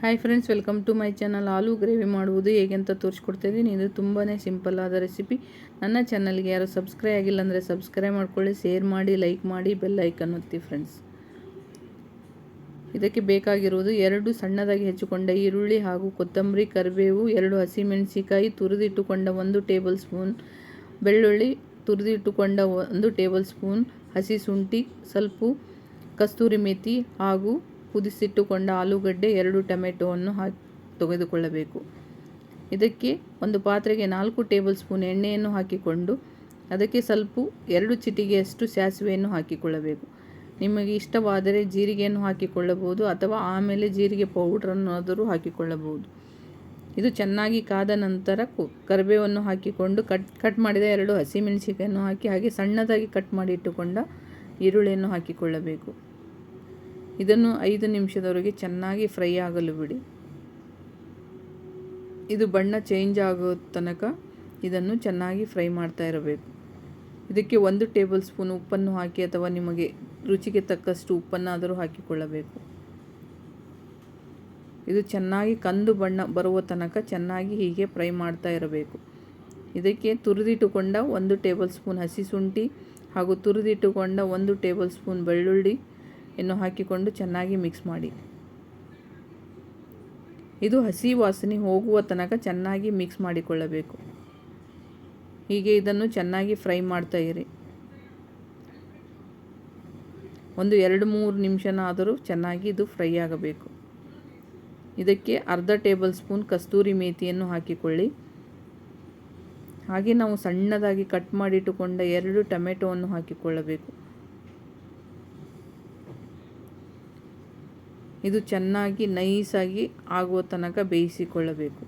Hi friends welcome to my channel aloo gravy ಮಾಡುವುದು ಹೇಗೆ ಅಂತ ತೋರಿಸ್ಕೊಡ್ತಾಯಿದ್ದೀನಿ ಇದು ತುಂಬಾ ಸಿಂಪಲ್ ಆದ ರೆಸಿಪಿ ನನ್ನ ಚಾನಲ್ಗೆ ಯಾರು ಸಬ್ಸ್ಕ್ರೈಬ್ ಆಗಿಲ್ಲ ಅಂದರೆ ಸಬ್ಸ್ಕ್ರೈಬ್ ಮಾಡ್ಕೊಳ್ಳಿ ಶೇರ್ ಮಾಡಿ ಲೈಕ್ ಮಾಡಿ ಬೆಲ್ ಐಕನ್ ಒತ್ತಿ ಫ್ರೆಂಡ್ಸ್ ಇದಕ್ಕೆ ಬೇಕಾಗಿರುವುದು ಎರಡು ಸಣ್ಣದಾಗಿ ಹೆಚ್ಚಿಕೊಂಡ ಈರುಳ್ಳಿ ಹಾಗೂ ಕೊತ್ತಂಬರಿ, ಕರಿಬೇವು, ಎರಡು ಹಸಿಮೆಣಸಿಕಾಯಿ ತುರಿದಿಟ್ಟುಕೊಂಡ ಒಂದು ಟೇಬಲ್ ಸ್ಪೂನ್ ಬೆಳ್ಳುಳ್ಳಿ, ತುರಿದಿಟ್ಟುಕೊಂಡ ಒಂದು ಟೇಬಲ್ ಸ್ಪೂನ್ ಹಸಿ ಶುಂಠಿ, ಸ್ವಲ್ಪ ಕಸ್ತೂರಿ ಮೇಥಿ ಹಾಗೂ ಕುದಿಸಿಟ್ಟುಕೊಂಡ ಆಲೂಗಡ್ಡೆ ಎರಡು ಟೊಮೆಟೊವನ್ನು ಹಾ, ತೆಗೆದುಕೊಳ್ಳಬೇಕು. ಇದಕ್ಕೆ ಒಂದು ಪಾತ್ರೆಗೆ ನಾಲ್ಕು ಟೇಬಲ್ ಸ್ಪೂನ್ ಎಣ್ಣೆಯನ್ನು ಹಾಕಿಕೊಂಡು ಅದಕ್ಕೆ ಸ್ವಲ್ಪ ಎರಡು ಚಿಟಿಗೆಯಷ್ಟು ಸಾಸಿವೆಯನ್ನು ಹಾಕಿಕೊಳ್ಳಬೇಕು. ನಿಮಗೆ ಇಷ್ಟವಾದರೆ ಜೀರಿಗೆಯನ್ನು ಹಾಕಿಕೊಳ್ಳಬಹುದು ಅಥವಾ ಆಮೇಲೆ ಜೀರಿಗೆ ಪೌಡ್ರನ್ನಾದರೂ ಹಾಕಿಕೊಳ್ಳಬಹುದು. ಇದು ಚೆನ್ನಾಗಿ ಕಾದ ನಂತರ ಕರಿಬೇವನ್ನು ಹಾಕಿಕೊಂಡು ಕಟ್ ಕಟ್ ಮಾಡಿದ ಎರಡು ಹಸಿಮೆಣಸಿಕಾಯನ್ನು ಹಾಕಿ ಹಾಗೆ ಸಣ್ಣದಾಗಿ ಕಟ್ ಮಾಡಿ ಇಟ್ಟುಕೊಂಡ ಈರುಳ್ಳಿಯನ್ನು ಹಾಕಿಕೊಳ್ಳಬೇಕು. ಇದನ್ನು ಐದು ನಿಮಿಷದವರೆಗೆ ಚೆನ್ನಾಗಿ ಫ್ರೈ ಆಗಲು ಬಿಡಿ. ಇದು ಬಣ್ಣ ಚೇಂಜ್ ಆಗೋ ತನಕ ಇದನ್ನು ಚೆನ್ನಾಗಿ ಫ್ರೈ ಮಾಡ್ತಾ ಇರಬೇಕು. ಇದಕ್ಕೆ ಒಂದು ಟೇಬಲ್ ಸ್ಪೂನ್ ಉಪ್ಪನ್ನು ಹಾಕಿ ಅಥವಾ ನಿಮಗೆ ರುಚಿಗೆ ತಕ್ಕಷ್ಟು ಉಪ್ಪನ್ನಾದರೂ ಹಾಕಿಕೊಳ್ಳಬೇಕು. ಇದು ಚೆನ್ನಾಗಿ ಕಂದು ಬಣ್ಣ ಬರುವ ತನಕ ಚೆನ್ನಾಗಿ ಹೀಗೆ ಫ್ರೈ ಮಾಡ್ತಾ ಇರಬೇಕು. ಇದಕ್ಕೆ ತುರಿದಿಟ್ಟುಕೊಂಡ ಒಂದು ಟೇಬಲ್ ಸ್ಪೂನ್ ಹಸಿ ಶುಂಠಿ ಹಾಗೂ ತುರಿದಿಟ್ಟುಕೊಂಡ ಒಂದು ಟೇಬಲ್ ಸ್ಪೂನ್ ಬೆಳ್ಳುಳ್ಳಿ ಇನ್ನು ಹಾಕಿಕೊಂಡು ಚೆನ್ನಾಗಿ ಮಿಕ್ಸ್ ಮಾಡಿ. ಇದು ಹಸಿ ವಾಸನೆ ಹೋಗುವ ತನಕ ಚೆನ್ನಾಗಿ ಮಿಕ್ಸ್ ಮಾಡಿಕೊಳ್ಳಬೇಕು. ಹೀಗೆ ಇದನ್ನು ಚೆನ್ನಾಗಿ ಫ್ರೈ ಮಾಡ್ತಾ ಇರಿ. ಒಂದು ಎರಡು ಮೂರು ನಿಮಿಷನಾದರೂ ಚೆನ್ನಾಗಿ ಇದು ಫ್ರೈ ಆಗಬೇಕು. ಇದಕ್ಕೆ ಅರ್ಧ ಟೇಬಲ್ ಸ್ಪೂನ್ ಕಸ್ತೂರಿ ಮೇಥಿಯನ್ನು ಹಾಕಿಕೊಳ್ಳಿ. ಹಾಗೆ ನಾವು ಸಣ್ಣದಾಗಿ ಕಟ್ ಮಾಡಿಟ್ಟುಕೊಂಡ ಎರಡು ಟೊಮೆಟೊವನ್ನು ಹಾಕಿಕೊಳ್ಳಬೇಕು. ಇದು ಚೆನ್ನಾಗಿ ನೈಸಾಗಿ ಆಗುವ ತನಕ ಬೇಯಿಸಿಕೊಳ್ಳಬೇಕು.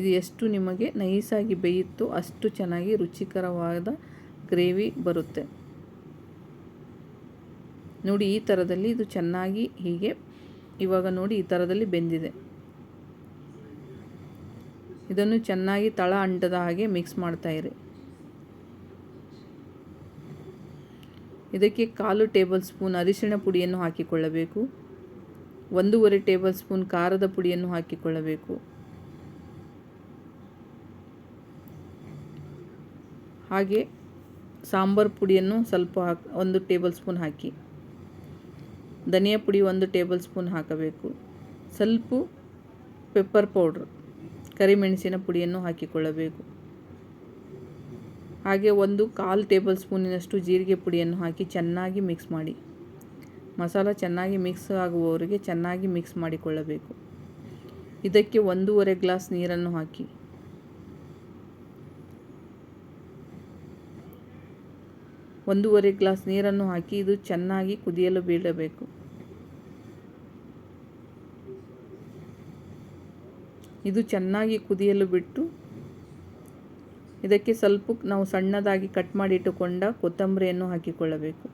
ಇದು ಎಷ್ಟು ನಿಮಗೆ ನೈಸಾಗಿ ಬೇಯುತ್ತೋ ಅಷ್ಟು ಚೆನ್ನಾಗಿ ರುಚಿಕರವಾದ ಗ್ರೇವಿ ಬರುತ್ತೆ. ನೋಡಿ, ಈ ಥರದಲ್ಲಿ ಇದು ಚೆನ್ನಾಗಿ ಹೀಗೆ ಇವಾಗ ನೋಡಿ, ಈ ಥರದಲ್ಲಿ ಬೆಂದಿದೆ. ಇದನ್ನು ಚೆನ್ನಾಗಿ ತಳ ಅಂಟದ ಹಾಗೆ ಮಿಕ್ಸ್ ಮಾಡ್ತಾಯಿರಿ ಇದಕ್ಕೆ ಕಾಲು ಟೇಬಲ್ ಸ್ಪೂನ್ ಅರಿಶಿಣ ಪುಡಿಯನ್ನು ಹಾಕಿಕೊಳ್ಳಬೇಕು. ಒಂದೂವರೆ ಟೇಬಲ್ ಸ್ಪೂನ್ ಖಾರದ ಪುಡಿಯನ್ನು ಹಾಕಿಕೊಳ್ಳಬೇಕು. ಹಾಗೆ ಸಾಂಬಾರು ಪುಡಿಯನ್ನು ಸ್ವಲ್ಪ ಹಾಕಿ, ಒಂದು ಟೇಬಲ್ ಸ್ಪೂನ್ ಹಾಕಿ. ಧನಿಯಾ ಪುಡಿ ಒಂದು ಟೇಬಲ್ ಸ್ಪೂನ್ ಹಾಕಬೇಕು. ಸ್ವಲ್ಪ ಪೆಪ್ಪರ್ ಪೌಡ್ರ್, ಕರಿಮೆಣಸಿನ ಪುಡಿಯನ್ನು ಹಾಕಿಕೊಳ್ಳಬೇಕು. ಹಾಗೆ ಒಂದು ಕಾಲು ಟೇಬಲ್ ಸ್ಪೂನಿನಷ್ಟು ಜೀರಿಗೆ ಪುಡಿಯನ್ನು ಹಾಕಿ ಚೆನ್ನಾಗಿ ಮಿಕ್ಸ್ ಮಾಡಿ. ಮಸಾಲ ಚೆನ್ನಾಗಿ ಮಿಕ್ಸ್ ಆಗುವವರೆಗೆ ಚೆನ್ನಾಗಿ ಮಿಕ್ಸ್ ಮಾಡಿಕೊಳ್ಳಬೇಕು. ಇದಕ್ಕೆ ಒಂದೂವರೆ ಗ್ಲಾಸ್ ನೀರನ್ನು ಹಾಕಿ. ಒಂದೂವರೆ ಗ್ಲಾಸ್ ನೀರನ್ನು ಹಾಕಿ ಇದು ಚೆನ್ನಾಗಿ ಕುದಿಯಲು ಬೀಳಬೇಕು. ಇದು ಚೆನ್ನಾಗಿ ಕುದಿಯಲು ಬಿಟ್ಟು ಇದಕ್ಕೆ ಸ್ವಲ್ಪ ನಾವು ಸಣ್ಣದಾಗಿ ಕಟ್ ಮಾಡಿಟ್ಟುಕೊಂಡ ಕೊತ್ತಂಬರಿಯನ್ನು ಹಾಕಿಕೊಳ್ಳಬೇಕು.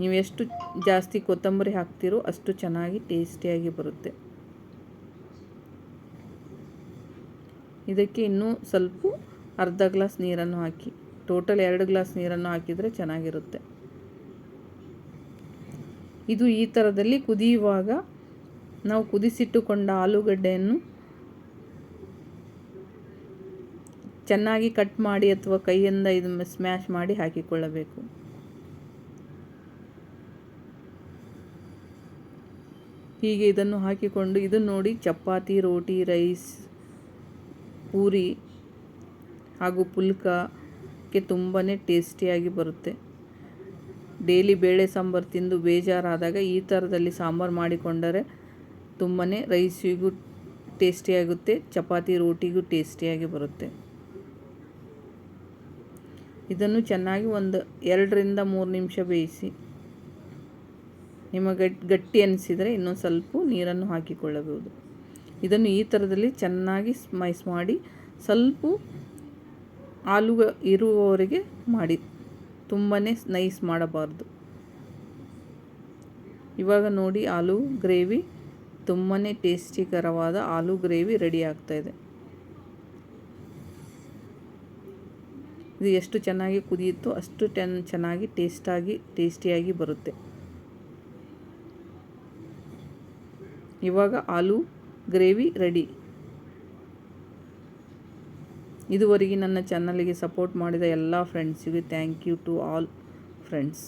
ನೀವು ಎಷ್ಟು ಜಾಸ್ತಿ ಕೊತ್ತಂಬರಿ ಹಾಕ್ತೀರೋ ಅಷ್ಟು ಚೆನ್ನಾಗಿ ಟೇಸ್ಟಿಯಾಗಿ ಬರುತ್ತೆ. ಇದಕ್ಕೆ ಇನ್ನೂ ಸ್ವಲ್ಪ ಅರ್ಧ ಗ್ಲಾಸ್ ನೀರನ್ನು ಹಾಕಿ, ಟೋಟಲ್ ಎರಡು ಗ್ಲಾಸ್ ನೀರನ್ನು ಹಾಕಿದರೆ ಚೆನ್ನಾಗಿರುತ್ತೆ. ಇದು ಈ ಥರದಲ್ಲಿ ಕುದಿಯುವಾಗ ನಾವು ಕುದಿಸಿಟ್ಟುಕೊಂಡ ಆಲೂಗಡ್ಡೆಯನ್ನು ಚೆನ್ನಾಗಿ ಕಟ್ ಮಾಡಿ ಅಥವಾ ಕೈಯಿಂದ ಇದು ಸ್ಮ್ಯಾಶ್ ಮಾಡಿ ಹಾಕಿಕೊಳ್ಳಬೇಕು. ಹೀಗೆ ಇದನ್ನು ಹಾಕಿಕೊಂಡು ಇದನ್ನು ನೋಡಿ ಚಪಾತಿ, ರೋಟಿ ರೈಸ್ ಪೂರಿ ಹಾಗೂ ಪುಲ್ಕಕ್ಕೆ ತುಂಬಾ ಟೇಸ್ಟಿಯಾಗಿ ಬರುತ್ತೆ. ಡೈಲಿ ಬೇಳೆ ಸಾಂಬಾರು ತಿಂದು ಬೇಜಾರಾದಾಗ ಈ ಥರದಲ್ಲಿ ಸಾಂಬಾರು ಮಾಡಿಕೊಂಡರೆ ತುಂಬಾ ರೈಸಿಗೂ ಟೇಸ್ಟಿಯಾಗುತ್ತೆ ಚಪಾತಿ, ರೋಟಿಗೂ ಟೇಸ್ಟಿಯಾಗಿ ಬರುತ್ತೆ. ಇದನ್ನು ಚೆನ್ನಾಗಿ ಒಂದು ಎರಡರಿಂದ ಮೂರು ನಿಮಿಷ ಬೇಯಿಸಿ. ನಿಮಗೆ ಗಟ್ಟಿ ಅನಿಸಿದರೆ ಇನ್ನೊಂದು ಸ್ವಲ್ಪ ನೀರನ್ನು ಹಾಕಿಕೊಳ್ಳಬಹುದು. ಇದನ್ನು ಈ ಥರದಲ್ಲಿ ಚೆನ್ನಾಗಿ ಸ್ಮೈಸ್ ಮಾಡಿ ಸ್ವಲ್ಪ ಆಲೂಗ ಇರುವವರೆಗೆ ಮಾಡಿ. ತುಂಬಾ ನೈಸ್ ಮಾಡಬಾರ್ದು. ಇವಾಗ ನೋಡಿ ಆಲೂ ಗ್ರೇವಿ ತುಂಬಾ ಟೇಸ್ಟಿಕರವಾದ ಆಲೂ ಗ್ರೇವಿ ರೆಡಿ ಆಗ್ತಾಯಿದೆ ಇದು ಎಷ್ಟು ಚೆನ್ನಾಗಿ ಕುದಿಯುತ್ತೋ ಅಷ್ಟು ಟೆನ್ ಚೆನ್ನಾಗಿ ಟೇಸ್ಟಾಗಿ, ಟೇಸ್ಟಿಯಾಗಿ ಬರುತ್ತೆ. ಇವಾಗ ಆಲೂ ಗ್ರೇವಿ ರೆಡಿ. ಇದುವರೆಗೆ ನನ್ನ ಚಾನಲಿಗೆ ಸಪೋರ್ಟ್ ಮಾಡಿದ ಎಲ್ಲ ಫ್ರೆಂಡ್ಸಿಗೆ thank you to all friends.